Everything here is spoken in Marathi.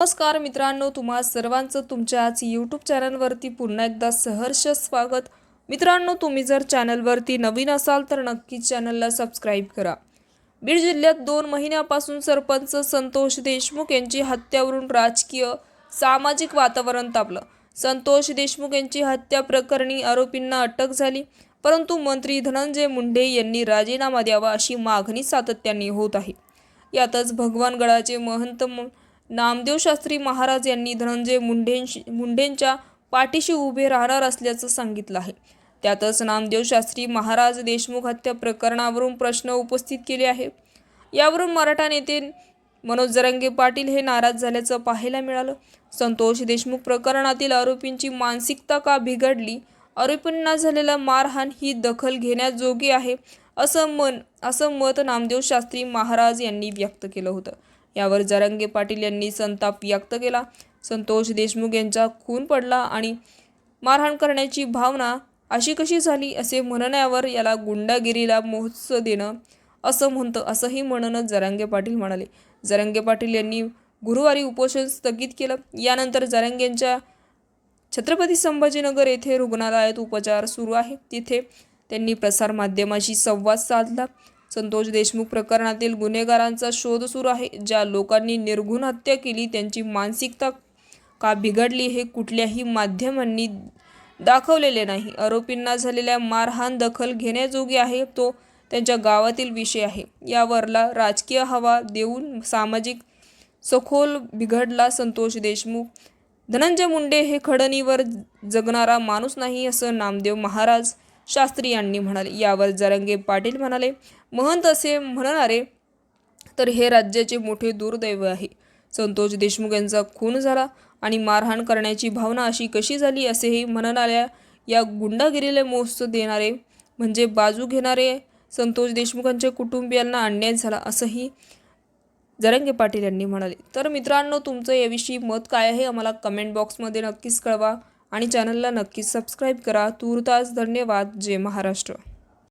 नमस्कार मित्रांनो तुम्हा सर्वांचं तुमच्या आज यूट्यूब चॅनलवरती पुन्हा एकदा सहर्ष स्वागत. मित्रांनो तुम्ही जर चॅनलवरती नवीन असाल तर नक्कीच चॅनलला सबस्क्राईब करा. बीड जिल्ह्यात दोन महिन्यापासून सरपंच संतोष देशमुख यांची हत्यावरून राजकीय सामाजिक वातावरण तापलं. संतोष देशमुख यांची हत्या प्रकरणी आरोपींना अटक झाली. परंतु मंत्री धनंजय मुंडे यांनी राजीनामा द्यावा अशी मागणी सातत्याने होत आहे. यातच भगवानगडाचे महंत नामदेव शास्त्री महाराज यांनी धनंजय मुंडेंशी मुंडेंच्या पाठीशी उभे राहणार असल्याचं सांगितलं आहे. त्यातच नामदेव शास्त्री महाराज देशमुख हत्या प्रकरणावरून प्रश्न उपस्थित केले आहे. यावरून मराठा नेते मनोज जरंगे पाटील हे नाराज झाल्याचं पाहायला मिळालं. संतोष देशमुख प्रकरणातील आरोपींची मानसिकता का बिघडली? आरोपींना झालेला मारहाण ही दखल घेण्याजोगी आहे असं मन असं मत नामदेव शास्त्री महाराज यांनी व्यक्त केलं होतं. यावर जरंगे पाटील यांनी संताप व्यक्त केला. संतोष देशमुख यांचा खून पडला आणि मारहाण करण्याची भावना अशी कशी झाली असे म्हणण्यावर याला गुंडागिरीला महोत्सव देणं असं म्हणतं असंही म्हणणं जरांगे पाटील म्हणाले. जरांगे पाटील यांनी गुरुवारी उपोषण स्थगित केलं. यानंतर जरंगेंच्या छत्रपती संभाजीनगर येथे रुग्णालयात उपचार सुरू आहे. तिथे त्यांनी प्रसारमाध्यमाशी संवाद साधला. संतोष देशमुख प्रकरणातील गुन्हेगारांचा शोध सुरू आहे ज्या लोकांनी निर्घुण हत्या केली त्यांची मानसिकता का बिघडली हे कुठल्याही माध्यमांनी दाखवलेले नाही. आरोपींना झालेल्या मारहाण दखल घेण्याजोगी आहे तो त्यांच्या गावातील विषय आहे. यावरला राजकीय हवा देऊन सामाजिक सखोल बिघडला संतोष देशमुख. धनंजय मुंडे हे खडणीवर जगणारा माणूस नाही असं नामदेव महाराज शास्त्री यांनी म्हणाले. यावर जरंगे पाटील म्हणाले महंत असे म्हणणारे तर हे राज्याचे मोठे दुर्दैव आहे. संतोष देशमुख यांचा खून झाला आणि मारहाण करण्याची भावना अशी कशी झाली असेही म्हणणाऱ्या या गुंडागिरीला मोस्त देणारे म्हणजे बाजू घेणारे संतोष देशमुखांच्या कुटुंबियांना अन्याय झाला असंही जरंगे पाटील यांनी म्हणाले. तर मित्रांनो तुमचं याविषयी मत काय आहे? आम्हाला कमेंट बॉक्समध्ये नक्कीच कळवा. आणि चॅनलला नक्कीच सबस्क्राईब करा. तूर्तास धन्यवाद. जय महाराष्ट्र.